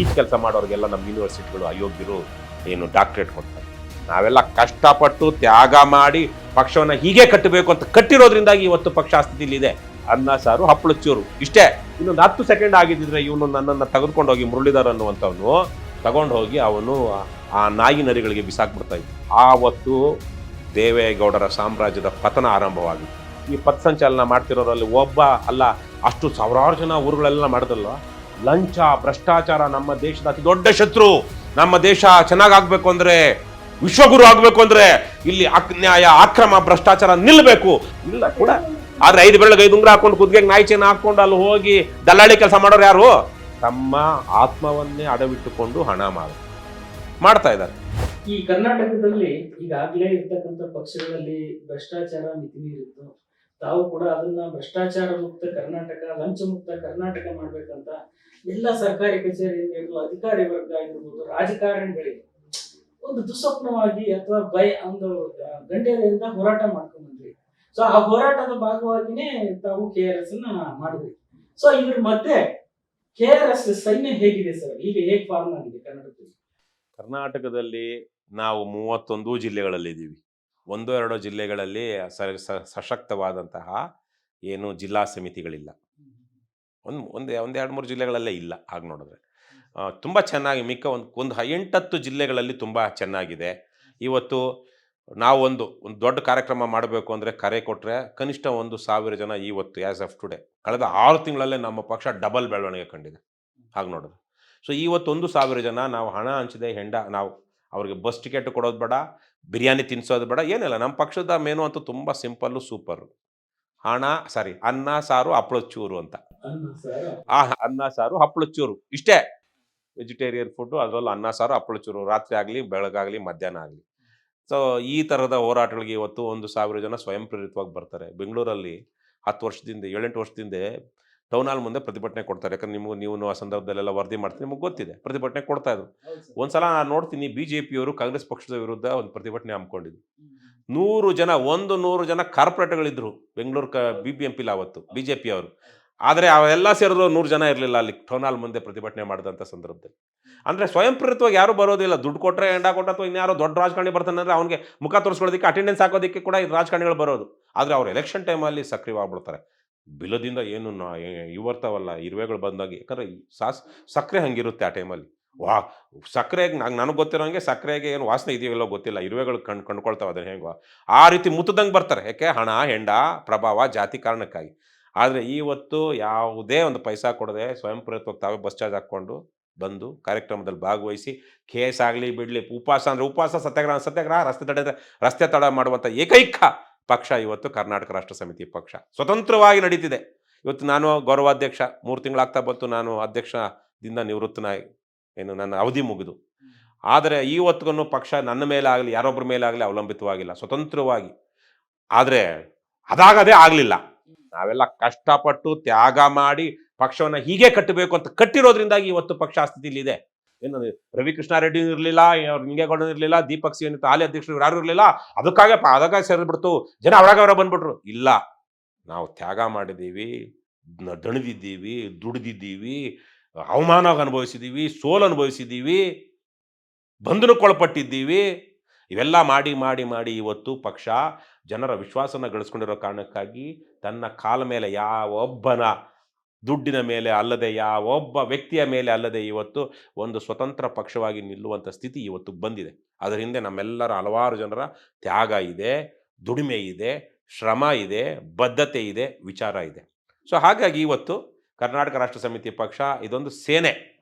Neat ಕೆಲಸ ಮಾಡೋರಿಗೆಲ್ಲ ನಮ್ಮ ಯೂನಿವರ್ಸಿಟಿಗಳು ಅಯೋಗ್ಯರು ಏನು ಡಾಕ್ಟ್ರೇಟ್ ಕೊಡ್ತಾರೆ. ನಾವೆಲ್ಲ ಕಷ್ಟಪಟ್ಟು ತ್ಯಾಗ ಮಾಡಿ ಪಕ್ಷವನ್ನು ಹೀಗೆ ಕಟ್ಟಬೇಕು ಅಂತ ಕಟ್ಟಿರೋದ್ರಿಂದಾಗಿ ಇವತ್ತು ಪಕ್ಷ ಸ್ಥಿತಿಲಿದೆ ಅನ್ನ, ಸಾರು, ಹಪ್ಪಳ, ಚೂರು. ಇಷ್ಟೇ. ಇನ್ನೊಂದು ಹತ್ತು ಸೆಕೆಂಡ್ ಆಗಿದ್ದಿದ್ರೆ ಇವನು ನನ್ನನ್ನು ತೆಗೆದುಕೊಂಡು ಹೋಗಿ ಮುರಳೀಧರ್ ಅನ್ನುವಂಥವನು ತಗೊಂಡು ಹೋಗಿ ಅವನು ಆ- ನಾಯಿ ನರಿಗಳಿಗೆ ಬಿಸಾಕ್ಬಿಡ್ತಾ ಇದ್ದ. ಆವತ್ತು ದೇವೇಗೌಡರ ಸಾಮ್ರಾಜ್ಯದ ಪತನ ಆರಂಭವಾಗಿತ್ತು. ಈ ಪಥಸಂಚಲನ ಮಾಡ್ತಿರೋರಲ್ಲಿ ಒಬ್ಬ ಅಲ್ಲ, ಅಷ್ಟು ಸಾವಿರಾರು ಜನ ಊರುಗಳೆಲ್ಲ ಮಾಡಿದ್ರಲ್ಲ ಲಂಚ, ಭ್ರಷ್ಟಾಚಾರ ನಮ್ಮ ದೇಶದ ಅತಿ ದೊಡ್ಡ ಶತ್ರು. ನಮ್ಮ ದೇಶ ಚೆನ್ನಾಗಾಗಬೇಕು ಅಂದ್ರೆ, ವಿಶ್ವಗುರು ಆಗ್ಬೇಕು ಅಂದ್ರೆ ಇಲ್ಲಿ ಅನ್ಯಾಯ ನ್ಯಾಯ, ಅಕ್ರಮ, ಭ್ರಷ್ಟಾಚಾರ ನಿಲ್ಲಬೇಕು ಇಲ್ಲ ಕೂಡ. ಆದ್ರೆ ಐದು ಬೆಳಗ್ಗೆ ಐದು ಉಂಗ್ರ ಹಾಕೊಂಡು ಕುದ್ಗೆ ನಾಯಿ ಚೇನ ಹಾಕೊಂಡು ಅಲ್ಲಿ ಹೋಗಿ ದಲ್ಲಾಳಿ ಕೆಲಸ ಮಾಡೋರು ಯಾರು? ತಮ್ಮ ಆತ್ಮವನ್ನೇ ಅಡವಿಟ್ಟುಕೊಂಡು ಹಣ ಮಾಡ ಮಾಡ್ತಾ ಇದ್ದಾರೆ. ಈ ಕರ್ನಾಟಕದಲ್ಲಿ ಈಗಾಗಲೇ ಇರ್ತಕ್ಕಂಥ ಪಕ್ಷಗಳಲ್ಲಿ ಭ್ರಷ್ಟಾಚಾರ ಮಿತಿ ಮೀರಿತ್ತು ತಾವು ಕೂಡ ಅದನ್ನ ಭ್ರಷ್ಟಾಚಾರ ಮುಕ್ತ ಕರ್ನಾಟಕ ಲಂಚ ಮುಕ್ತ ಕರ್ನಾಟಕ ಮಾಡ್ಬೇಕಂತ ಎಲ್ಲ ಸರ್ಕಾರಿ ಕಚೇರಿಯಿಂದ ಹಿಡಿದು ಅಧಿಕಾರಿ ವರ್ಗ ಆಗಿರ್ಬೋದು, ರಾಜಕಾರಣಿಗಳಿಗೆ ಒಂದು ದುಸ್ವಪ್ನವಾಗಿ ಅಥವಾ ಭಯ ಒಂದು ಗಂಡೆಯಿಂದ ಹೋರಾಟ ಮಾಡ್ಕೊಂಡ್ ಬಂದ್ರಿ ಸೊ ಆ ಹೋರಾಟದ ಭಾಗವಾಗಿನೇ ತಾವು ಕೆ ಆರ್ ಎಸ್ ಅನ್ನ ಮಾಡಿದ್ರಿ ಸೊ ಇದ್ರ ಮಧ್ಯೆ ಕೆ ಆರ್ ಎಸ್ ಸೈನ್ಯ ಹೇಗಿದೆ ಸರ್? ಈಗ ಹೇಗೆ ಫಾರ್ಮ್ ಆಗಿದೆ ಕರ್ನಾಟಕದಲ್ಲಿ? ಕರ್ನಾಟಕದಲ್ಲಿ ನಾವು ಮೂವತ್ತೊಂದು ಜಿಲ್ಲೆಗಳಲ್ಲಿದ್ದೀವಿ. ಒಂದು ಎರಡೋ ಜಿಲ್ಲೆಗಳಲ್ಲಿ ಸ- ಸಶಕ್ತವಾದಂತಹ ಏನು ಜಿಲ್ಲಾ ಸಮಿತಿಗಳಿಲ್ಲ. ಒಂದು ಒಂದು ಒಂದು ಮೂರು ಜಿಲ್ಲೆಗಳಲ್ಲೇ ಇಲ್ಲ ಹಾಗೆ ನೋಡಿದ್ರೆ. ತುಂಬ ಚೆನ್ನಾಗಿ ಮಿಕ್ಕ ಒಂದು ಒಂದು ಎಂಟತ್ತು ಜಿಲ್ಲೆಗಳಲ್ಲಿ ತುಂಬ ಚೆನ್ನಾಗಿದೆ. ಇವತ್ತು ನಾವು ಒಂದು ಒಂದು ದೊಡ್ಡ ಕಾರ್ಯಕ್ರಮ ಮಾಡಬೇಕು ಅಂದರೆ ಕರೆ ಕೊಟ್ಟರೆ ಕನಿಷ್ಠ ಒಂದು ಸಾವಿರ ಜನ ಇವತ್ತು ಆ್ಯಸ್ ಆಫ್ ಟುಡೇ ಕಳೆದ ಆರು ತಿಂಗಳಲ್ಲೇ ನಮ್ಮ ಪಕ್ಷ ಡಬಲ್ ಬೆಳವಣಿಗೆ ಕಂಡಿದೆ. ಹಾಗೆ ನೋಡಿದ್ರೆ. ಸೊ ಇವತ್ತೊಂದು ಸಾವಿರ ಜನ ನಾವು ಹಣ ಹಂಚಿದೆ ಹೆಂಡ, ನಾವು ಅವ್ರಿಗೆ ಬಸ್ ಟಿಕೆಟ್ ಕೊಡೋದು ಬೇಡ ಬಿರಿಯಾನಿ ತಿನ್ನಿಸೋದು ಬೇಡ ಏನಿಲ್ಲ. ನಮ್ಮ ಪಕ್ಷದ ಮೆನು ಅಂತೂ ತುಂಬ ಸಿಂಪಲ್ಲು ಸೂಪರು ಹಣ ಸಾರಿ ಅನ್ನ ಸಾರು ಹಪ್ಪಳ ಚೂರು ಅಂತ. ಆ ಅನ್ನ ಸಾರು ಹಪ್ಪಳ ಚೂರು ಇಷ್ಟೇ. ವೆಜಿಟೇರಿಯನ್ ಫುಡ್ಡು ಅದರಲ್ಲೂ ಅನ್ನ ಸಾರು ಹಪ್ಪಳ ಚೂರು. ರಾತ್ರಿ ಆಗಲಿ ಬೆಳಗಾಗಲಿ ಮಧ್ಯಾಹ್ನ ಆಗಲಿ. ಸೊ ಈ ಥರದ ಹೋರಾಟಗಳಿಗೆ ಇವತ್ತು ಒಂದು ಸಾವಿರ ಜನ ಸ್ವಯಂ ಪ್ರೇರಿತವಾಗಿ ಬರ್ತಾರೆ. ಬೆಂಗಳೂರಲ್ಲಿ ಹತ್ತು ವರ್ಷದಿಂದ ಏಳೆಂಟು ವರ್ಷದಿಂದ ಟೌನ್ ಹಾಲ್ ಮುಂದೆ ಪ್ರತಿಭಟನೆ ಕೊಡ್ತಾರೆ. ಯಾಕಂದ್ರೆ ನಿಮಗೆ ನೀವು ಆ ಸಂದರ್ಭದಲ್ಲೆಲ್ಲ ವರದಿ ಮಾಡ್ತೀನಿ ನಿಮಗೆ ಗೊತ್ತಿದೆ. ಪ್ರತಿಭಟನೆ ಕೊಡ್ತಾ ಇದ್ರು. ಒಂದ್ಸಲ ನಾನು ನೋಡ್ತೀನಿ ಬಿ ಜೆ ಪಿಯವರು ಕಾಂಗ್ರೆಸ್ ಪಕ್ಷದ ವಿರುದ್ಧ ಒಂದು ಪ್ರತಿಭಟನೆ ಹಮ್ಮಿಕೊಂಡಿದ್ರು. ನೂರು ಜನ ಒಂದು ನೂರು ಜನ ಕಾರ್ಪೊರೇಟ್ಗಳಿದ್ರು ಬೆಂಗಳೂರು ಕ ಬಿ ಬಿ ಎಂ ಪಿಲಿ ಅವತ್ತು ಬಿ ಜೆ ಪಿ ಅವರು ಆದರೆ ಅವೆಲ್ಲ ಸೇರಿದ್ರು ನೂರು ಜನ ಇರಲಿಲ್ಲ ಅಲ್ಲಿ ಟೌನ್ ಹಾಲ್ ಮುಂದೆ ಪ್ರತಿಭಟನೆ ಮಾಡಿದಂಥ ಸಂದರ್ಭದಲ್ಲಿ. ಅಂದರೆ ಸ್ವಯಂ ಪ್ರೇರಿತವಾಗಿ ಯಾರೂ ಬರೋದಿಲ್ಲ. ದುಡ್ಡು ಕೊಟ್ಟರೆ ಎಂಡ ಕೊಟ್ಟ ಅಥವಾ ಇನ್ಯಾರೋ ದೊಡ್ಡ ರಾಜಕಾರಣಿ ಬರ್ತಾನೆ ಅಂದರೆ ಅವನಿಗೆ ಮುಖ ತೋರಿಸ್ಕೊಳ್ಳೋದಕ್ಕೆ ಅಟೆಂಡೆನ್ಸ್ ಹಾಕೋದಕ್ಕೆ ಕೂಡ ಈ ರಾಜಕಾರಣಿಗಳು ಬರೋದು. ಆದರೆ ಅವ್ರು ಎಲೆಕ್ಷನ್ ಟೈಮಲ್ಲಿ ಸಕ್ರಿಯವಾಗ್ಬಿಡ್ತಾರೆ. ಬಿಲದಿಂದ ಏನು ನಾ ಇವು ಇರುವೆಗಳು ಬಂದಾಗ. ಯಾಕಂದ್ರೆ ಸಾಸ್, ಸಕ್ಕರೆ ಹಂಗಿರುತ್ತೆ ಆ ಟೈಮಲ್ಲಿ. ವಾ ಸಕ್ಕರೆಗೆ ನಂಗೆ, ನನಗೆ ಗೊತ್ತಿರೋಂಗೆ ಸಕ್ಕರೆಗೆ ಏನು ವಾಸನೆ ಇದೆಯೋ ಗೊತ್ತಿಲ್ಲ. ಇರುವೆಗಳು ಕಣ್ ಕಂಡ್ಕೊಳ್ತಾವೆ ಅದನ್ನ ಹೆಂಗೋ ಆ ರೀತಿ ಮುತ್ತದಂಗೆ ಬರ್ತಾರೆ. ಯಾಕೆ? ಹಣ, ಹೆಂಡ, ಪ್ರಭಾವ, ಜಾತಿ ಕಾರಣಕ್ಕಾಗಿ. ಆದರೆ ಇವತ್ತು ಯಾವುದೇ ಒಂದು ಪೈಸಾ ಕೊಡದೆ ಸ್ವಯಂ ಪ್ರೇರಿತವಾಗಿ ತಾವೇ ಬಸ್ ಚಾರ್ಜ್ ಹಾಕ್ಕೊಂಡು ಬಂದು ಕಾರ್ಯಕ್ರಮದಲ್ಲಿ ಭಾಗವಹಿಸಿ, ಕೇಸ್ ಆಗಲಿ, ಬಿಡಲಿ, ಉಪವಾಸ ಅಂದರೆ ಉಪವಾಸ, ಸತ್ಯಾಗ್ರಹ ಸತ್ಯಾಗ್ರಹ, ರಸ್ತೆ ತಡೆ, ರಸ್ತೆ ತಡ ಮಾಡುವಂಥ ಏಕೈಕ ಪಕ್ಷ ಇವತ್ತು ಕರ್ನಾಟಕ ರಾಷ್ಟ್ರ ಸಮಿತಿ ಪಕ್ಷ. ಸ್ವತಂತ್ರವಾಗಿ ನಡೀತಿದೆ. ಇವತ್ತು ನಾನು ಗೌರವಾಧ್ಯಕ್ಷ, ಮೂರು ತಿಂಗಳಾಗ್ತಾ ಬಂತು. ನಾನು ಅಧ್ಯಕ್ಷದಿಂದ ನಿವೃತ್ತನಾಗಿ, ಏನು, ನನ್ನ ಅವಧಿ ಮುಗಿದು. ಆದರೆ ಇವತ್ತಿಗೂ ಪಕ್ಷ ನನ್ನ ಮೇಲೆ ಆಗಲಿ ಯಾರೊಬ್ಬರ ಮೇಲೆ ಆಗಲಿ ಅವಲಂಬಿತವಾಗಿಲ್ಲ. ಸ್ವತಂತ್ರವಾಗಿ. ಆದರೆ ಅದಾಗದೇ ಆಗಲಿಲ್ಲ. ನಾವೆಲ್ಲ ಕಷ್ಟಪಟ್ಟು ತ್ಯಾಗ ಮಾಡಿ ಪಕ್ಷವನ್ನು ಹೀಗೆ ಕಟ್ಟಬೇಕು ಅಂತ ಕಟ್ಟಿರೋದ್ರಿಂದಾಗಿ ಇವತ್ತು ಪಕ್ಷ ಆ ಸ್ಥಿತಿಲಿದೆ ಏನು ರವಿಕೃಷ್ಣ ರೆಡ್ಡಿ ಇರಲಿಲ್ಲ ನಿಂಗೇಗೌಡ ಇರಲಿಲ್ಲ, ದೀಪಕ್ ಸಿ ಅಂತ ಹಾಲಿ ಅಧ್ಯಕ್ಷರು ಯಾರು ಇರಲಿಲ್ಲ, ಅದಕ್ಕಾಗೆ ಅದಕ್ಕಾಗಿ ಸೇರಿಬಿಡ್ತು ಜನ ಅವರಾಗವರ ಬಂದ್ಬಿಟ್ರು. ಇಲ್ಲ, ನಾವು ತ್ಯಾಗ ಮಾಡಿದ್ದೀವಿ ದಣಿದಿದ್ದೀವಿ, ದುಡಿದಿದ್ದೀವಿ, ಅವಮಾನ ಅನುಭವಿಸಿದ್ದೀವಿ, ಸೋಲು ಅನುಭವಿಸಿದ್ದೀವಿ ಬಂಧನಕ್ಕೊಳಪಟ್ಟಿದ್ದೀವಿ ಇವೆಲ್ಲ ಮಾಡಿ ಮಾಡಿ ಮಾಡಿ ಇವತ್ತು ಪಕ್ಷ ಜನರ ವಿಶ್ವಾಸನ ಗಳಿಸ್ಕೊಂಡಿರೋ ಕಾರಣಕ್ಕಾಗಿ ತನ್ನ ಕಾಲ ಮೇಲೆ ಯಾವೊಬ್ಬನ ದುಡ್ಡಿನ ಮೇಲೆ ಅಲ್ಲದೆ ಯಾವೊಬ್ಬ ವ್ಯಕ್ತಿಯ ಮೇಲೆ ಅಲ್ಲದೆ ಇವತ್ತು ಒಂದು ಸ್ವತಂತ್ರ ಪಕ್ಷವಾಗಿ ನಿಲ್ಲುವಂಥ ಸ್ಥಿತಿ ಇವತ್ತು ಬಂದಿದೆ. ಅದರ ಹಿಂದೆ ನಮ್ಮೆಲ್ಲರ ಹಲವಾರು ಜನರ ತ್ಯಾಗ ಇದೆ, ದುಡಿಮೆ ಇದೆ, ಶ್ರಮ ಇದೆ, ಬದ್ಧತೆ ಇದೆ, ವಿಚಾರ ಇದೆ. ಸೊ, ಹಾಗಾಗಿ ಇವತ್ತು ಕರ್ನಾಟಕ ರಾಷ್ಟ್ರ ಸಮಿತಿ ಪಕ್ಷ ಇದೊಂದು ಸೇನೆ.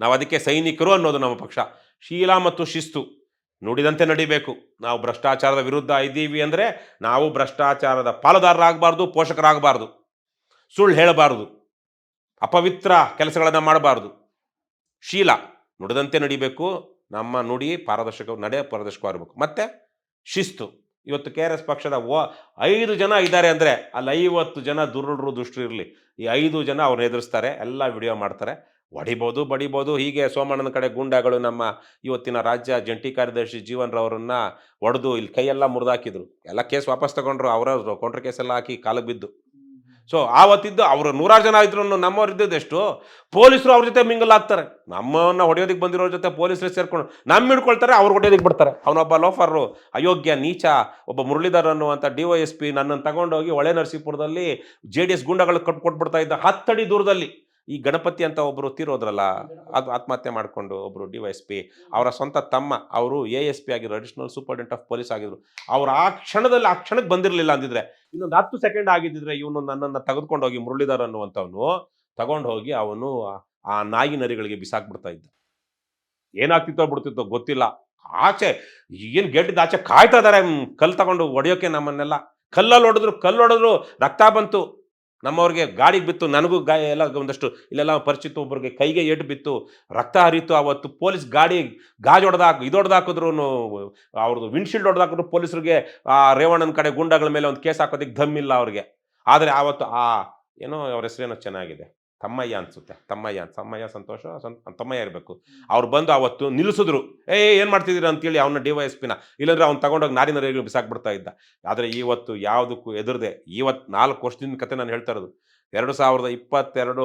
ನಾವು ಅದಕ್ಕೆ ಸೈನಿಕರು ಅನ್ನೋದು ನಮ್ಮ ಪಕ್ಷ. ಶೀಲ ಮತ್ತು ಶಿಸ್ತು ನುಡಿದಂತೆ ನಡಿಬೇಕು. ನಾವು ಭ್ರಷ್ಟಾಚಾರದ ವಿರುದ್ಧ ಇದ್ದೀವಿ ಅಂದರೆ ನಾವು ಭ್ರಷ್ಟಾಚಾರದ ಪಾಲುದಾರರಾಗಬಾರ್ದು, ಪೋಷಕರಾಗಬಾರ್ದು. ಸುಳ್ಳು ಹೇಳಬಾರದು. ಅಪವಿತ್ರ ಕೆಲಸಗಳನ್ನು ಮಾಡಬಾರದು. ಶೀಲ ನುಡಿದಂತೆ ನಡಿಬೇಕು, ನಮ್ಮ ನುಡಿ ಪಾರದರ್ಶಕ, ನಡೆ ಪಾರದರ್ಶಕವಾಗಿರ್ಬೇಕು ಮತ್ತೆ ಶಿಸ್ತು. ಇವತ್ತು ಕೆ ಆರ್ ಎಸ್ ಪಕ್ಷದ ಓ, ಐದು ಜನ ಇದ್ದಾರೆ ಅಂದರೆ ಅಲ್ಲಿ ಐವತ್ತು ಜನ ದುರುಳರು ದುಷ್ಟರು ಇರಲಿ. ಈ ಐದು ಜನ ಅವ್ರನ್ನ ಎದುರಿಸ್ತಾರೆ, ಎಲ್ಲ ವಿಡಿಯೋ ಮಾಡ್ತಾರೆ. ಹೊಡಿಬೋದು, ಬಡಿಬೋದು, ಹೀಗೆ ಸೋಮಣ್ಣನ ಕಡೆ ಗೂಂಡಾಗಳು ನಮ್ಮ ಇವತ್ತಿನ ರಾಜ್ಯ ಜಂಟಿ ಕಾರ್ಯದರ್ಶಿ ಜೀವನ್ ರವರನ್ನ ಹೊಡೆದು ಇಲ್ಲಿ ಕೈಯೆಲ್ಲ ಮುರಿದಾಕಿದ್ರು. ಎಲ್ಲ ಕೇಸ್ ವಾಪಸ್ ತಗೊಂಡ್ರು, ಅವರ ಕೌಂಟರ್ ಕೇಸೆಲ್ಲ ಹಾಕಿ ಕಾಲಿಗೆ ಬಿದ್ದು. ಸೊ ಆವತ್ತಿದ್ದು ಅವರು ನೂರಾರು ಜನ ಇದ್ರು ನಮ್ಮವ್ರು ಇದ್ದಿದ್ದು ಎಷ್ಟು? ಪೊಲೀಸರು ಅವ್ರ ಜೊತೆ ಮಿಂಗಲ್ ಆಗ್ತಾರೆ. ನಮ್ಮನ್ನ ಹೊಡೆಯೋದಕ್ಕೆ ಬಂದಿರೋರ ಜೊತೆ ಪೊಲೀಸರು ಸೇರ್ಕೊಂಡು ನಮ್ಮ ಹಿಡ್ಕೊಳ್ತಾರೆ, ಅವ್ರು ಹೊಡೆಯೋದಕ್ಕೆ ಬಿಡ್ತಾರೆ. ಅವನೊಬ್ಬ ಲೋಫರು, ಅಯೋಗ್ಯ, ನೀಚ, ಒಬ್ಬ ಮುರಳೀಧರ್ ಅನ್ನುವಂಥ ಡಿ ವೈ ಎಸ್ ಪಿ ನನ್ನನ್ನು ತಗೊಂಡೋಗಿ ಹೊಳೆ ನರಸೀಪುರದಲ್ಲಿ ಜೆ ಡಿ ಎಸ್ ಗುಂಡಗಳು ಕಟ್ಕೊಟ್ಬಿಡ್ತಾ ಇದ್ದ ಹತ್ತಡಿ ದೂರದಲ್ಲಿ ಈ ಗಣಪತಿ ಅಂತ ಒಬ್ಬರು ತೀರೋದ್ರಲ್ಲ, ಅದು ಆತ್ಮಹತ್ಯೆ ಮಾಡಿಕೊಂಡು ಒಬ್ಬರು ಡಿ ವೈ ಎಸ್ ಪಿ, ಅವರ ಸ್ವಂತ ತಮ್ಮ, ಅವರು ಎ ಎಸ್ ಪಿ ಆಗಿದ್ರು ಅಡಿಷನಲ್ ಸೂಪರ್ಡೆಂಟ್ ಆಫ್ ಪೊಲೀಸ್ ಆಗಿದ್ರು. ಅವ್ರು ಆ ಕ್ಷಣದಲ್ಲಿ, ಆ ಕ್ಷಣಕ್ಕೆ ಬಂದಿರಲಿಲ್ಲ ಅಂದಿದ್ರೆ ಇನ್ನೊಂದು ಹತ್ತು ಸೆಕೆಂಡ್ ಆಗಿದ್ದಿದ್ರೆ ಇವನು ನನ್ನನ್ನು ತೆಗೆದುಕೊಂಡು ಹೋಗಿ ಮುರಳೀಧರ್ ಅನ್ನುವಂಥವನು ತಗೊಂಡು ಹೋಗಿ ಅವನು ಆ- ಆ ನಾಯಿ ನರಿಗಳಿಗೆ ಬಿಸಾಕ್ಬಿಡ್ತಾ ಇದ್ದ. ಏನಾಗ್ತಿತ್ತೋ ಬಿಡ್ತಿತ್ತೋ ಗೊತ್ತಿಲ್ಲ. ಆಚೆ ಏನು ಗೆಡ್ಡಿದ ಆಚೆ ಕಾಯ್ತಾ ಇದ್ದಾರೆ ಕಲ್ಲು ತಗೊಂಡು ಹೊಡೆಯೋಕೆ ನಮ್ಮನ್ನೆಲ್ಲ. ಕಲ್ಲಲ್ಲಿ ಹೊಡೆದ್ರು ಕಲ್ಲು ಹೊಡೆದ್ರು ರಕ್ತ ಬಂತು. ನಮ್ಮವ್ರಿಗೆ ಗಾಡಿಗೆ ಬಿತ್ತು, ನನಗೂ ಗಾಯ ಎಲ್ಲ ಒಂದಷ್ಟು ಇಲ್ಲೆಲ್ಲ ಪರಿಚಿತ ಒಬ್ಬರಿಗೆ ಕೈಗೆ ಏಟು ಬಿತ್ತು, ರಕ್ತ ಹರಿತು ಅವತ್ತು ಪೊಲೀಸ್ ಗಾಡಿ, ಗಾಜ್ ಹೊಡೆದಾಕ್, ಇದು ಹೊಡೆದಾಕಿದ್ರು ಅವ್ರದ್ದು ವಿಂಡ್ಶೀಲ್ಡ್ ಹೊಡೆದಾಕಿದ್ರು ಪೊಲೀಸರಿಗೆ, ಆ ರೇವಣ್ಣನ ಕಡೆ ಗುಂಡಗಳ ಮೇಲೆ ಒಂದು ಕೇಸ್ ಹಾಕೋದಕ್ಕೆ ದಮ್ಮಿಲ್ಲ ಅವ್ರಿಗೆ. ಆದರೆ ಆವತ್ತು ಆ, ಏನೋ ಅವ್ರ ಹೆಸರೇನೋ ಚೆನ್ನಾಗಿದೆ. ತಮ್ಮಯ್ಯ ಅನ್ಸುತ್ತೆ. ತಮ್ಮಯ್ಯ ತಮ್ಮಯ್ಯ ಸಂತೋಷ ಸಂ- ತಮ್ಮಯ್ಯ ಇರಬೇಕು. ಅವ್ರು ಬಂದು ಅವತ್ತು ನಿಲ್ಲಿಸಿದ್ರು. ಏ ಏನು ಮಾಡ್ತಿದ್ದೀರ ಅಂತೇಳಿ ಅವನ ಡಿ ವೈ ಎಸ್ ಪಿನ. ಇಲ್ಲಾಂದ್ರೆ ಅವ್ನು ತಗೊಂಡೋಗಿ ನಾರಿನ ರೇಗಿಲು ಬಿಸಾಕ್ಬಿಡ್ತಾ ಇದ್ದ. ಆದರೆ ಇವತ್ತು ಯಾವುದಕ್ಕೂ ಎದುರದೆ. ಇವತ್ತು ನಾಲ್ಕು ವರ್ಷದಿಂದ ಕತೆ ನಾನು ಹೇಳ್ತಾ ಇರೋದು. ಎರಡು ಸಾವಿರದ ಇಪ್ಪತ್ತೆರಡು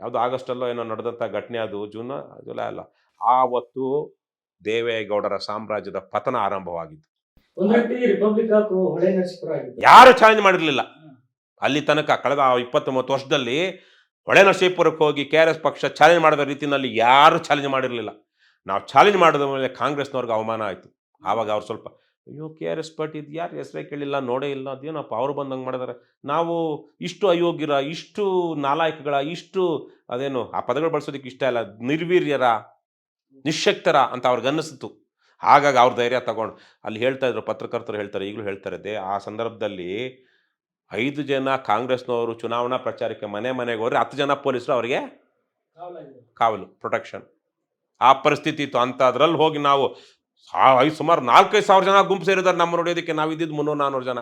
ಯಾವುದು ಆಗಸ್ಟಲ್ಲೋ ಏನೋ ನಡೆದಂಥ ಘಟನೆ ಅದು ಜೂನ್ ಜುಲೈ ಅಲ್ಲ. ಆವತ್ತು ದೇವೇಗೌಡರ ಸಾಮ್ರಾಜ್ಯದ ಪತನ ಆರಂಭವಾಗಿದ್ದು. ಯಾರು ಚಾಲೆಂಜ್ ಮಾಡಿರಲಿಲ್ಲ. ಅಲ್ಲಿ ತನಕ ಕಳೆದ ಇಪ್ಪತ್ತು ಮೂವತ್ತು ವರ್ಷದಲ್ಲಿ ಹೊಳೆ ನರಸೀಪುರಕ್ಕೆ ಹೋಗಿ ಕೆ ಆರ್ ಎಸ್ ಪಕ್ಷ ಚಾಲೆಂಜ್ ಮಾಡಿದ ರೀತಿಯಲ್ಲಿ ಯಾರು ಚಾಲೆಂಜ್ ಮಾಡಿರಲಿಲ್ಲ. ನಾವು ಚಾಲೆಂಜ್ ಮಾಡಿದ ಮೇಲೆ ಕಾಂಗ್ರೆಸ್ನವ್ರಿಗೆ ಅವಮಾನ ಆಯಿತು. ಆವಾಗ ಅವ್ರು ಸ್ವಲ್ಪ, ಅಯ್ಯೋ, ಕೆ ಆರ್ ಎಸ್ ಪಾರ್ಟಿ ಇದು ಯಾರು ಹೆಸರೇ ಕೇಳಿಲ್ಲ, ನೋಡೇ ಇಲ್ಲ, ಅದೇನಪ್ಪ ಅವ್ರು ಬಂದಂಗೆ ಮಾಡಿದಾರೆ? ನಾವು ಇಷ್ಟು ಅಯೋಗ್ಯರ, ಇಷ್ಟು ನಾಲಾಯಕಗಳ, ಇಷ್ಟು ಅದೇನು, ಆ ಪದಗಳು ಬಳಸೋದಕ್ಕೆ ಇಷ್ಟ ಇಲ್ಲ, ನಿರ್ವೀರ್ಯರ ನಿಶಕ್ತರ ಅಂತ ಅವ್ರಿಗೆ ಅನ್ನಿಸ್ತು. ಹಾಗಾಗಿ ಅವ್ರ ಧೈರ್ಯ ತಗೊಂಡು ಅಲ್ಲಿ ಹೇಳ್ತಾ ಇದ್ರು, ಪತ್ರಕರ್ತರು ಹೇಳ್ತಾರೆ, ಈಗಲೂ ಹೇಳ್ತಾರೆ ಆ ಸಂದರ್ಭದಲ್ಲಿ ಐದು ಜನ ಕಾಂಗ್ರೆಸ್ನವರು ಚುನಾವಣಾ ಪ್ರಚಾರಕ್ಕೆ ಮನೆ ಮನೆಗೆ ಹೋದರೆ ಹತ್ತು ಜನ ಪೊಲೀಸರು ಅವರಿಗೆ ಕಾವಲು ಪ್ರೊಟೆಕ್ಷನ್ ಆ ಪರಿಸ್ಥಿತಿ ಇತ್ತು. ಅಂತ ಅದರಲ್ಲಿ ಹೋಗಿ ನಾವು ಐದು ಸುಮಾರು ನಾಲ್ಕೈದು ಸಾವಿರ ಜನ ಗುಂಪು ಸೇರಿದ್ದಾರೆ ನಮ್ಮ ನೋಡೋದಕ್ಕೆ ನಾವು ಇದ್ದಿದ್ದು ಮುನ್ನೂರು ನಾನ್ನೂರು ಜನ.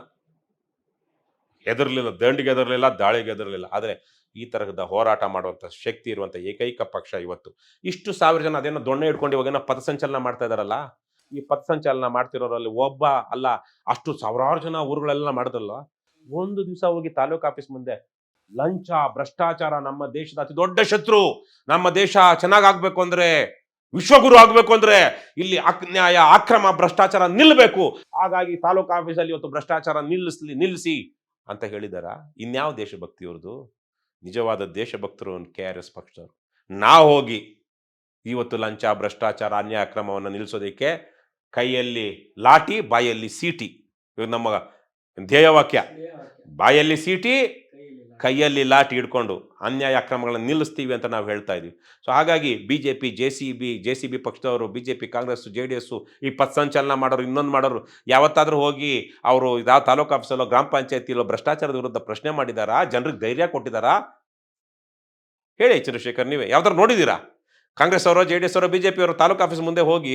ಎದರಲಿಲ್ಲ, ದಂಡಿಗೆ ಎದರಲಿಲ್ಲ, ದಾಳಿಗೆ ಎದರಲಿಲ್ಲ. ಆದರೆ ಈ ತರಹದ ಹೋರಾಟ ಮಾಡುವಂಥ ಶಕ್ತಿ ಇರುವಂಥ ಏಕೈಕ ಪಕ್ಷ ಇವತ್ತು. ಇಷ್ಟು ಸಾವಿರ ಜನ ಅದೇನೋ ದೊಣ್ಣೆ ಹಿಡ್ಕೊಂಡು ಇವಾಗೇನೋ ಪಥಸಂಚಲನ ಮಾಡ್ತಾ ಇದಾರಲ್ಲ ಈ ಪಥಸಂಚಲನ ಮಾಡ್ತಿರೋರಲ್ಲಿ ಒಬ್ಬ ಅಲ್ಲ, ಅಷ್ಟು ಸಾವಿರಾರು ಜನ ಊರುಗಳೆಲ್ಲ ಮಾಡಿದ್ರಲ್ಲ? ಒಂದು ದಿವಸ ಹೋಗಿ ತಾಲೂಕು ಆಫೀಸ್ ಮುಂದೆ, ಲಂಚ, ಭ್ರಷ್ಟಾಚಾರ, ನಮ್ಮ ದೇಶದ ಅತಿ ದೊಡ್ಡ ಶತ್ರು, ನಮ್ಮ ದೇಶ ಚೆನ್ನಾಗಾಗ್ಬೇಕು ಅಂದ್ರೆ, ವಿಶ್ವಗುರು ಆಗ್ಬೇಕು ಅಂದ್ರೆ ಇಲ್ಲಿ ಅನ್ಯಾಯ ಅಕ್ರಮ ಭ್ರಷ್ಟಾಚಾರ ನಿಲ್ಲಬೇಕು ಹಾಗಾಗಿ ತಾಲೂಕು ಆಫೀಸಲ್ಲಿ ಇವತ್ತು ಭ್ರಷ್ಟಾಚಾರ ನಿಲ್ಲಿಸ್ಲಿ, ನಿಲ್ಲಿಸಿ ಅಂತ ಹೇಳಿದಾರ? ಇನ್ಯಾವ ದೇಶಭಕ್ತಿ ಇವ್ರದ್ದು ನಿಜವಾದ ದೇಶಭಕ್ತರು ಕೆ ಆರ್ ಎಸ್ ಪಕ್ಷದವರು. ನಾವು ಹೋಗಿ ಇವತ್ತು ಲಂಚ, ಭ್ರಷ್ಟಾಚಾರ, ಅನ್ಯಾಯ, ಅಕ್ರಮವನ್ನು ನಿಲ್ಲಿಸೋದಕ್ಕೆ ಕೈಯಲ್ಲಿ ಲಾಟಿ ಬಾಯಲ್ಲಿ ಸೀಟಿ. ನಮ್ಮ ಧ್ಯೇಯವಾಕ್ಯ. ಬಾಯಲ್ಲಿ ಸೀಟಿ ಕೈಯಲ್ಲಿ ಲಾಟಿ ಹಿಡ್ಕೊಂಡು ಅನ್ಯಾಯ ಅಕ್ರಮಗಳನ್ನು ನಿಲ್ಲಿಸ್ತೀವಿ ಅಂತ ನಾವು ಹೇಳ್ತಾ ಇದ್ವಿ. ಸೊ ಹಾಗಾಗಿ B J P J C B J C B ಪಕ್ಷದವರು B J P Congress J D S ಈ ಪಥಸಂಚಲನ ಮಾಡೋರು ಇನ್ನೊಂದು ಮಾಡೋರು ಯಾವತ್ತಾದರೂ ಹೋಗಿ ಅವರು ಯಾವ ತಾಲೂಕು ಆಫೀಸಲ್ಲೋ ಗ್ರಾಮ ಪಂಚಾಯತಿಲೋ ಭ್ರಷ್ಟಾಚಾರದ ವಿರುದ್ಧ ಪ್ರಶ್ನೆ ಮಾಡಿದಾರಾ? ಜನರಿಗೆ ಧೈರ್ಯ ಕೊಟ್ಟಿದ್ದಾರಾ ಹೇಳಿ ಚಂದ್ರಶೇಖರ್ ನೀವೇ. ಯಾವ್ದಾರು ನೋಡಿದ್ದೀರಾ ಕಾಂಗ್ರೆಸ್ ಅವರು ಜೆ ಡಿ ಎಸ್ ಅವರೋ ಬಿ ಜೆ ಪಿ ಅವರು ತಾಲೂಕು ಆಫೀಸ್ ಮುಂದೆ ಹೋಗಿ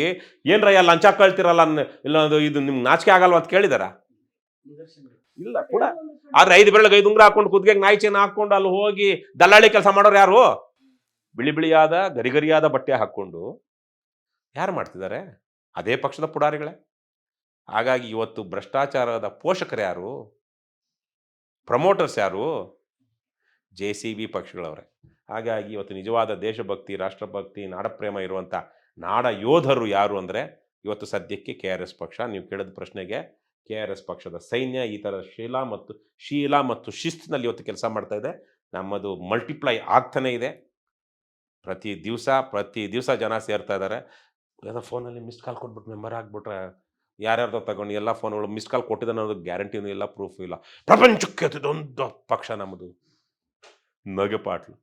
ಏನ್ರಯ್ಯ ಲಂಚ ಕಳ್ತಿರಲ್ಲ ಇಲ್ಲ ಅದು ಇದು ನಿಮ್ಗೆ ನಾಚಿಕೆ ಆಗಲ್ವ ಅಂತ ಕೇಳಿದಾರಾ? ಇಲ್ಲ ಕೂಡ. ಆದ್ರೆ ಐದು ಬೆರಳಿಗೆ ಐದು ಉಂಗ್ರ ಹಾಕೊಂಡು ಕುದ್ಗೆಗೆ ನಾಯಿ ಚೇನ ಹಾಕೊಂಡು ಅಲ್ಲಿ ಹೋಗಿ ದಲ್ಲಾಳಿ ಕೆಲಸ ಮಾಡೋರು ಯಾರು? ಬಿಳಿ ಬಿಳಿಯಾದ ಗರಿಗರಿಯಾದ ಬಟ್ಟೆ ಹಾಕ್ಕೊಂಡು ಯಾರು ಮಾಡ್ತಿದ್ದಾರೆ? ಅದೇ ಪಕ್ಷದ ಪುಡಾರಿಗಳೇ. ಹಾಗಾಗಿ ಇವತ್ತು ಭ್ರಷ್ಟಾಚಾರದ ಪೋಷಕರು ಯಾರು? ಪ್ರಮೋಟರ್ಸ್ ಯಾರು? ಜೆ ಸಿ ಬಿ ಪಕ್ಷಗಳವರೇ. ಹಾಗಾಗಿ ಇವತ್ತು ನಿಜವಾದ ದೇಶಭಕ್ತಿ ರಾಷ್ಟ್ರಭಕ್ತಿ ನಾಡಪ್ರೇಮ ಇರುವಂಥ ನಾಡ ಯೋಧರು ಯಾರು ಅಂದರೆ ಇವತ್ತು ಸದ್ಯಕ್ಕೆ ಕೆ ಆರ್ ಎಸ್ ಪಕ್ಷ. ನೀವು ಕೇಳಿದ ಪ್ರಶ್ನೆಗೆ ಕೆ ಆರ್ ಎಸ್ ಪಕ್ಷದ ಸೈನ್ಯ, ಈ ಥರ ಶೀಲಾ ಮತ್ತು ಶೀಲಾ ಮತ್ತು ಶಿಸ್ತಿನಲ್ಲಿ ಇವತ್ತು ಕೆಲಸ ಮಾಡ್ತಾ ಇದೆ. ನಮ್ಮದು ಮಲ್ಟಿಪ್ಲೈ ಆಗ್ತಾನೇ ಇದೆ. ಪ್ರತಿ ದಿವಸ ಪ್ರತಿ ದಿವಸ ಜನ ಸೇರ್ತಾ ಇದ್ದಾರೆ. ಏನೋ ಫೋನಲ್ಲಿ ಮಿಸ್ ಕಾಲ್ ಕೊಟ್ಬಿಟ್ಟು ಮೆಂಬರ್ ಆಗಿಬಿಟ್ರೆ ಯಾರ್ಯಾರ್ದೋ ತಗೊಂಡು ಎಲ್ಲ ಫೋನ್ಗಳು ಮಿಸ್ ಕಾಲ್ ಕೊಟ್ಟಿದ್ದಾನೆ ಅನ್ನೋದು ಗ್ಯಾರಂಟಿನೂ ಇಲ್ಲ ಪ್ರೂಫ್ ಇಲ್ಲ. ಪ್ರಪಂಚಕ್ಕೆ ಅದೊಂದು ಪಕ್ಷ ನಮ್ಮದು. ನಗೆ ಪಾಟ್ಲು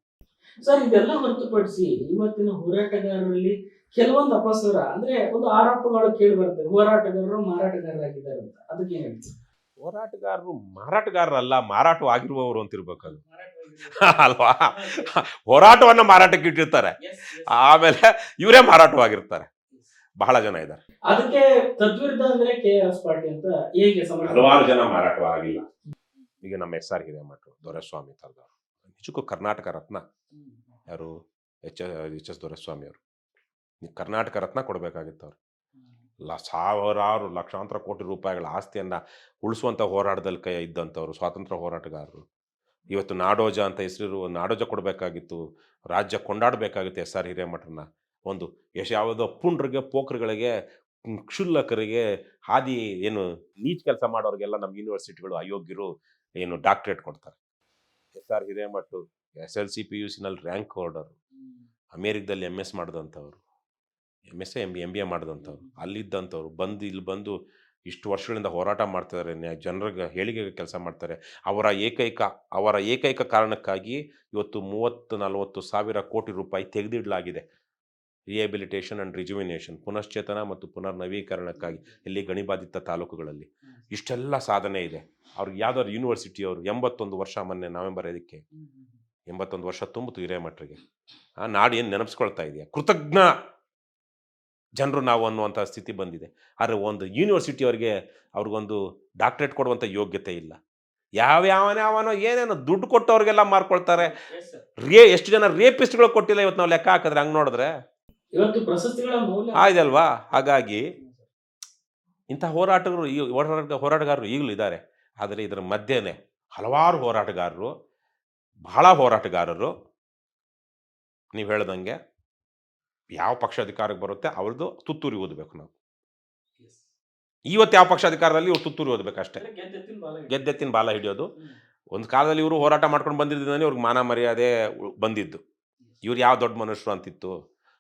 ಸರ್, ಇದೆಲ್ಲ ಹೊರತುಪಡಿಸಿ ಇವತ್ತಿನ ಹೋರಾಟಗಾರರಲ್ಲಿ ಕೆಲವೊಂದು ಅಪಸ್ವರ ಅಂದ್ರೆ ಒಂದು ಆರೋಪಗಳು ಕೇಳಿ ಬರ್ತವೆ. ಹೋರಾಟಗಾರರು ಮಾರಾಟಗಾರರಾಗಿದ್ದಾರೆ ಅಂತ. ಅದಕ್ಕೆ ಏನ್ ಹೇಳ್ತೀವಿ ಹೋರಾಟಗಾರರು ಮಾರಾಟಗಾರರಲ್ಲ ಮಾರಾಟವಾಗಿರುವವರು ಅಂತ ಇರ್ಬೇಕು ಅದು ಅಲ್ವಾ? ಹೋರಾಟವನ್ನ ಮಾರಾಟಕ್ಕೆ ಇಟ್ಟಿರ್ತಾರೆ. ಆಮೇಲೆ ಇವರೇ ಮಾರಾಟವಾಗಿರ್ತಾರೆ. ಬಹಳ ಜನ ಇದ್ದಾರೆ. ಅದಕ್ಕೆ ತದ್ವಿರುದ್ಧ ಅಂದ್ರೆ ಕೆ ಆರ್ ಎಸ್ ಪಾರ್ಟಿ ಅಂತ ಹೇಗೆ ಹಲವಾರು ಜನ ಮಾರಾಟವಾಗಿಲ್ಲ ಈಗ ನಮ್ಮ ಎಸ್ ಆರ್ ಹಿರೇಮಠರು ದೊರೆಸ್ವಾಮಿ ತರದವರು ನಿಜಕ್ಕೂ ಕರ್ನಾಟಕ ರತ್ನ. ಯಾರು? ಎಚ್ ಎಚ್ ಎಸ್ ದೊರೆಸ್ವಾಮಿ ಅವರು. ಕರ್ನಾಟಕ ರತ್ನ ಕೊಡಬೇಕಾಗಿತ್ತು ಅವ್ರು. ಲ ಸಾವಿರಾರು ಲಕ್ಷಾಂತರ ಕೋಟಿ ರೂಪಾಯಿಗಳ ಆಸ್ತಿಯನ್ನು ಉಳಿಸುವಂಥ ಹೋರಾಟದಲ್ಲಿ ಕೈ ಇದ್ದಂಥವ್ರು ಸ್ವಾತಂತ್ರ್ಯ ಹೋರಾಟಗಾರರು. ಇವತ್ತು ನಾಡೋಜ ಅಂತ ಹೆಸರಿರುವ ನಾಡೋಜ ಕೊಡಬೇಕಾಗಿತ್ತು ರಾಜ್ಯ ಕೊಂಡಾಡಬೇಕಾಗಿತ್ತು ಎಸ್ ಆರ್ ಹಿರೇಮಠನ. ಒಂದು ಯಶ ಯಾವುದೋ ಪುಂಡ್ರಿಗೆ ಕ್ಷುಲ್ಲಕರಿಗೆ ಹಾದಿ ಏನು ನೀಚ್ ಕೆಲಸ ಮಾಡೋರಿಗೆಲ್ಲ ನಮ್ಮ ಯೂನಿವರ್ಸಿಟಿಗಳು ಅಯೋಗ್ಯರು ಏನು ಡಾಕ್ಟ್ರೇಟ್ ಕೊಡ್ತಾರೆ. S R Hiremath S L C P U ಸಿನಲ್ಲಿ rank holder. ಅಮೇರಿಕದಲ್ಲಿ M S ಮಾಡಿದಂಥವ್ರು. M S M B M B A ಮಾಡಿದಂಥವ್ರು. ಅಲ್ಲಿದ್ದಂಥವ್ರು ಬಂದು ಇಲ್ಲಿ ಬಂದು ಇಷ್ಟು ವರ್ಷಗಳಿಂದ ಹೋರಾಟ ಮಾಡ್ತಿದ್ದಾರೆ ಜನರಿಗೆ ಹೇಳಿಗೆ ಕೆಲಸ ಮಾಡ್ತಾರೆ. ಅವರ ಏಕೈಕ ಅವರ ಏಕೈಕ ಕಾರಣಕ್ಕಾಗಿ ಇವತ್ತು ಮೂವತ್ತು ನಲವತ್ತು ಸಾವಿರ ಕೋಟಿ ರೂಪಾಯಿ ತೆಗೆದಿಡಲಾಗಿದೆ. ರಿಹ್ಯಾಬಿಲಿಟೇಷನ್ ಆ್ಯಂಡ್ ರಿಜುವಿನೇಷನ್ ಪುನಶ್ಚೇತನ ಮತ್ತು ಪುನರ್ ನವೀಕರಣಕ್ಕಾಗಿ ಇಲ್ಲಿ ಗಣಿಬಾಧಿತ ತಾಲೂಕುಗಳಲ್ಲಿ. ಇಷ್ಟೆಲ್ಲ ಸಾಧನೆ ಇದೆ. ಅವ್ರಿಗೆ ಯಾವ್ದಾದ್ರು ಯೂನಿವರ್ಸಿಟಿಯವರು ಎಂಬತ್ತೊಂದು ವರ್ಷ ಮೊನ್ನೆ ನವೆಂಬರ್ ಇದಕ್ಕೆ ಎಂಬತ್ತೊಂದು ವರ್ಷ ತುಂಬಿತು ಹಿರೇಮಠರಿಗೆ. ಆ ನಾಡು ಏನು ನೆನಪಿಸ್ಕೊಳ್ತಾ ಇದೆಯಾ? ಕೃತಜ್ಞ! ಜನರು ನಾವು ಅನ್ನುವಂಥ ಸ್ಥಿತಿ ಬಂದಿದೆ. ಆದರೆ ಒಂದು ಯೂನಿವರ್ಸಿಟಿಯವರಿಗೆ ಅವ್ರಿಗೊಂದು ಡಾಕ್ಟ್ರೇಟ್ ಕೊಡುವಂಥ ಯೋಗ್ಯತೆ ಇಲ್ಲ. ಯಾವ್ಯಾವನ್ಯಾವನೋ ಏನೇನೋ ದುಡ್ಡು ಕೊಟ್ಟವ್ರಿಗೆಲ್ಲ ಮಾರ್ಕೊಳ್ತಾರೆ ರೇ ಎಷ್ಟು ಜನ ರೇಪಿಸ್ಟ್ಗಳು ಕೊಟ್ಟಿಲ್ಲ ಇವತ್ತು ನಾವು ಲೆಕ್ಕ ಹಾಕಿದ್ರೆ ಹಂಗೆ ನೋಡಿದ್ರೆ? ಆಯ್ದಲ್ವಾ ಹಾಗಾಗಿ ಇಂಥ ಹೋರಾಟಗಾರರು ಈ ಹೋರಾಟ ಹೋರಾಟಗಾರರು ಈಗಲೂ ಇದ್ದಾರೆ. ಆದರೆ ಇದರ ಮಧ್ಯೆನೇ ಹಲವಾರು ಹೋರಾಟಗಾರರು ಬಹಳ ಹೋರಾಟಗಾರರು ನೀವು ಹೇಳ್ದಂಗೆ ಯಾವ ಪಕ್ಷ ಅಧಿಕಾರಕ್ಕೆ ಬರುತ್ತೆ ಅವ್ರದ್ದು ತುತ್ತೂರಿ ಓದಬೇಕು ನಾವು. ಇವತ್ತು ಯಾವ ಪಕ್ಷ ಅಧಿಕಾರದಲ್ಲಿ ಇವ್ರು ತುತ್ತೂರಿ ಓದಬೇಕು ಅಷ್ಟೇ ಗೆದ್ದೆತ್ತಿನ ಬಾಲ ಹಿಡಿಯೋದು. ಒಂದು ಕಾಲದಲ್ಲಿ ಇವರು ಹೋರಾಟ ಮಾಡ್ಕೊಂಡು ಬಂದಿದ್ದರಿಂದ ಇವ್ರಿಗೆ ಮಾನ ಮರ್ಯಾದೆ ಬಂದಿದ್ದು. ಇವ್ರು ಯಾವ ದೊಡ್ಡ ಮನುಷ್ಯರು ಅಂತಿತ್ತು.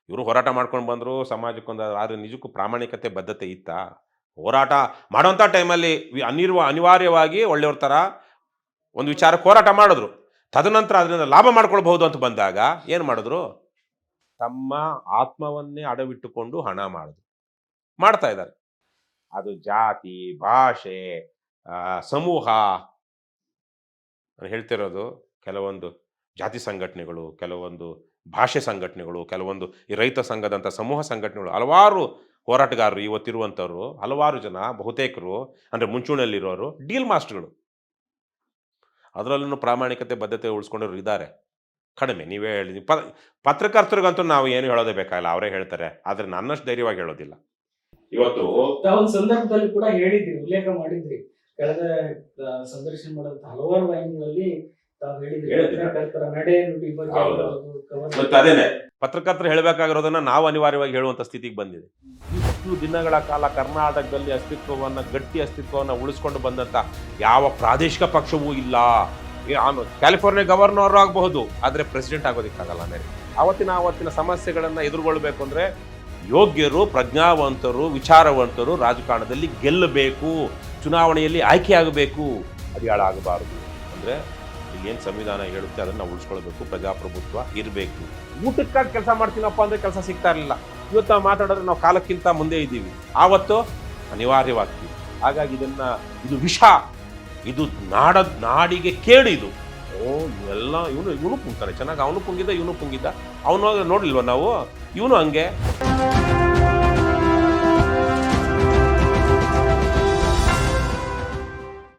ಇವರು ಹೋರಾಟ ಮಾಡ್ಕೊಂಡು ಬಂದರು ಸಮಾಜಕ್ಕೊಂದು ಆದರೆ ನಿಜಕ್ಕೂ ಪ್ರಾಮಾಣಿಕತೆ ಬದ್ಧತೆ ಇತ್ತಾ? ಹೋರಾಟ ಮಾಡೋಂಥ ಟೈಮಲ್ಲಿ ಅನಿರ್ವ ಅನಿವಾರ್ಯವಾಗಿ ಒಳ್ಳೆಯವ್ರ ಥರ ಒಂದು ವಿಚಾರಕ್ಕೆ ಹೋರಾಟ ಮಾಡಿದ್ರು. ತದನಂತರ ಅದರಿಂದ ಲಾಭ ಮಾಡ್ಕೊಳ್ಬಹುದು ಅಂತ ಬಂದಾಗ ಏನು ಮಾಡಿದ್ರು? ತಮ್ಮ ಆತ್ಮವನ್ನೇ ಅಡವಿಟ್ಟುಕೊಂಡು ಹಣ ಮಾಡಿದ್ರು ಮಾಡ್ತಾ ಇದ್ದಾರೆ. ಅದು ಜಾತಿ, ಭಾಷೆ ಸಮೂಹ. ಹೇಳ್ತಿರೋದು ಕೆಲವೊಂದು ಜಾತಿ ಸಂಘಟನೆಗಳು, ಕೆಲವೊಂದು ಭಾಷೆ ಸಂಘಟನೆಗಳು, ಕೆಲವೊಂದು ಈ ರೈತ ಸಂಘದಂಥ ಸಮೂಹ ಸಂಘಟನೆಗಳು, ಹಲವಾರು ಹೋರಾಟಗಾರರು ಇವತ್ತಿರುವಂಥವ್ರು, ಹಲವಾರು ಜನ, ಬಹುತೇಕರು, ಅಂದರೆ ಮುಂಚೂಣಿಯಲ್ಲಿರೋರು, ಡೀಲ್ ಮಾಸ್ಟರ್ಗಳು. ಅದರಲ್ಲೂ ಪ್ರಾಮಾಣಿಕತೆ, ಬದ್ಧತೆ ಉಳಿಸ್ಕೊಂಡಿರೋರು ಇದ್ದಾರೆ. ಕಡಿಮೆ. ನೀವೇ ಹೇಳಿ ಪ ಪತ್ರಕರ್ತರಿಗಂತೂ ನಾವು ಏನು ಹೇಳೋದೇ ಬೇಕಾಗಿಲ್ಲ. ಅವರೇ ಹೇಳ್ತಾರೆ. ಆದರೆ ನನ್ನಷ್ಟು ಧೈರ್ಯವಾಗಿ ಹೇಳೋದಿಲ್ಲ. ಇವತ್ತು ಒಂದು ಸಂದರ್ಭದಲ್ಲಿ ಕೂಡ ಹೇಳಿದ್ರಿ ಉಲ್ಲೇಖ ಮಾಡಿದ್ರಿ. ಕಳೆದ ಸಂದರ್ಶನ ಮಾಡಿದಂತ ಹಲವಾರು ವಾಹಿನಿಗಳಲ್ಲಿ ತಾವು ಹೇಳಿದ್ರಿ. ಹೇಳಿದ್ರಿ. ಪತ್ರಕರ್ತರ ನಡೆ ನುಡಿ ಬಗ್ಗೆ ಹೌದು. ಆಗಿರ್ಬೋದು, cover ಮತ್ತೆ ಅದೇನೆ. ಪತ್ರಕರ್ತರು ಹೇಳಬೇಕಾಗಿರೋದನ್ನ ನಾವು ಅನಿವಾರ್ಯವಾಗಿ ಹೇಳುವಂತ ಸ್ಥಿತಿಗೆ ಬಂದಿದೆ. ಇಷ್ಟು ದಿನಗಳ ಕಾಲ ಕರ್ನಾಟಕದಲ್ಲಿ ಅಸ್ತಿತ್ವವನ್ನ ಗಟ್ಟಿ ಅಸ್ತಿತ್ವವನ್ನ ಉಳಿಸ್ಕೊಂಡು ಬಂದಂತ ಯಾವ ಪ್ರಾದೇಶಿಕ ಪಕ್ಷವೂ ಇಲ್ಲ. ಕ್ಯಾಲಿಫೋರ್ನಿಯಾ ಗವರ್ನರ್ ಆಗಬಹುದು, ಆದರೆ ಪ್ರೆಸಿಡೆಂಟ್ ಆಗೋದಿಕ್ಕಾಗಲ್ಲ ಅಮೇರಿಕ ಅವತ್ತಿನ ಆವತ್ತಿನ ಸಮಸ್ಯೆಗಳನ್ನು ಎದುರುಗೊಳ್ಬೇಕು ಅಂದ್ರೆ ಯೋಗ್ಯರು, ಪ್ರಜ್ಞಾವಂತರು, ವಿಚಾರವಂತರು ರಾಜಕಾರಣದಲ್ಲಿ ಗೆಲ್ಲಬೇಕು, ಚುನಾವಣೆಯಲ್ಲಿ ಆಯ್ಕೆಯಾಗಬೇಕು ಅದು ಆಗಬಾರದು ಅಂದ್ರೆ ಏನು ಸಂವಿಧಾನ ಹೇಳುತ್ತೆ ಅದನ್ನ ನಾವು ಉಳಿಸ್ಕೊಳ್ಬೇಕು, ಪ್ರಜಾಪ್ರಭುತ್ವ ಇರಬೇಕು. ಊಟಕ್ಕಾಗಿ ಕೆಲಸ ಮಾಡ್ತೀನಪ್ಪ ಅಂದ್ರೆ ಕೆಲಸ ಸಿಗ್ತಾ ಇರಲಿಲ್ಲ. ಇವತ್ತು ನಾವು ಮಾತಾಡಿದ್ರೆ ನಾವು ಕಾಲಕ್ಕಿಂತ ಮುಂದೆ ಇದ್ದೀವಿ. ಆವತ್ತು ಅನಿವಾರ್ಯವಾಗ್ತೀವಿ. ಹಾಗಾಗಿ ಇದನ್ನ, ಇದು ವಿಷ ಇದು ನಾಡ ನಾಡಿಗೆ ಕೇಳಿದು ಓ, ಇವೆಲ್ಲ ಇವನು ಇವನು ಪುಂಗ್ತಾನೆ. ಚೆನ್ನಾಗಿ ಅವನು ಪುಂಗಿದ್ದ, ಇವನು ಪುಂಗಿದ್ದ. ಅವನು ನೋಡ್ಲಿಲ್ವ ನಾವು? ಇವನು ಹಂಗೆ.